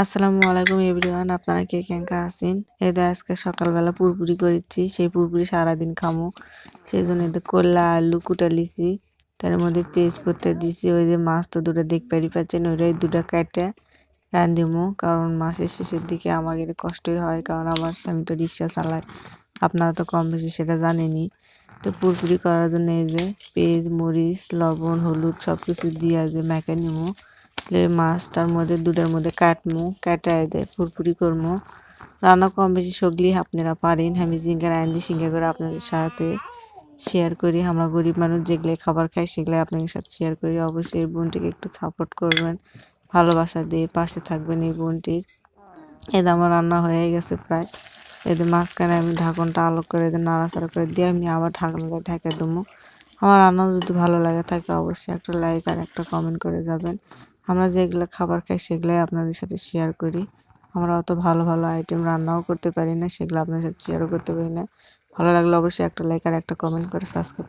আসসালামু আলাইকুম এভরিওয়ান, আপনারা কে কেঙ্কা আছেন? এদের আজকে সকালবেলা পুরপুরি করেছি, সেই পুরপুরি সারাদিন খামো। সেই জন্য এদের করলা আলু কুটা লিছি, তার মধ্যে পেস্ট করতে দিছি, ওই যে মাছ তো দুটো দেখ পারি পাচ্ছেন, ওইটাই দুটো কাটে রান্ধিমো, কারণ মাসের শেষের দিকে আমাদের কষ্টই হয়, কারণ আমার স্বামী তো রিক্সা চালায়, আপনারা তো কম বেশি সেটা জানেনই। তো পুরপুরি করার জন্য এই যে পেঁয়াজ, মরিচ, লবণ, হলুদ সব কিছু দিয়ে যে মেখে নিমো। মাছটার মধ্যে, দুধের মধ্যে কাটমু কাটাই দেয় ফুরফুরি করমু। রান্না কম বেশি সগলি আপনারা পারেন। আমি জিঙ্গার আইন সিঙ্গা করে আপনাদের সাথে শেয়ার করি। আমরা গরিব মানুষ যেগুলো খাবার খাই সেগুলো আপনাদের সাথে শেয়ার করি। অবশ্যই এই বোনটিকে একটু সাপোর্ট করবেন, ভালোবাসা দিয়ে পাশে থাকবেন এই বোনটির। এদের আমার রান্না হয়ে গেছে প্রায়। এদের মাঝখানে আমি ঢাকনটা আলোক করে এদের নাড়াচাড়া করে দিয়ে আমি আবার ঢাকনটা ঢেকে দেবো। আমার রান্না যদি ভালো লাগে থাকে, অবশ্যই একটা লাইক আর একটা কমেন্ট করে যাবেন। আমরা যেগুলো খাবার খাই সেগুলোই আপনাদের সাথে শেয়ার করি। আমরা অত ভালো ভালো আইটেম রান্নাও করতে পারি না, সেগুলো আপনাদের সাথে শেয়ারও করতে পারি না। ভালো লাগলে অবশ্যই একটা লাইক আর একটা কমেন্ট করে সাবস্ক্রাইব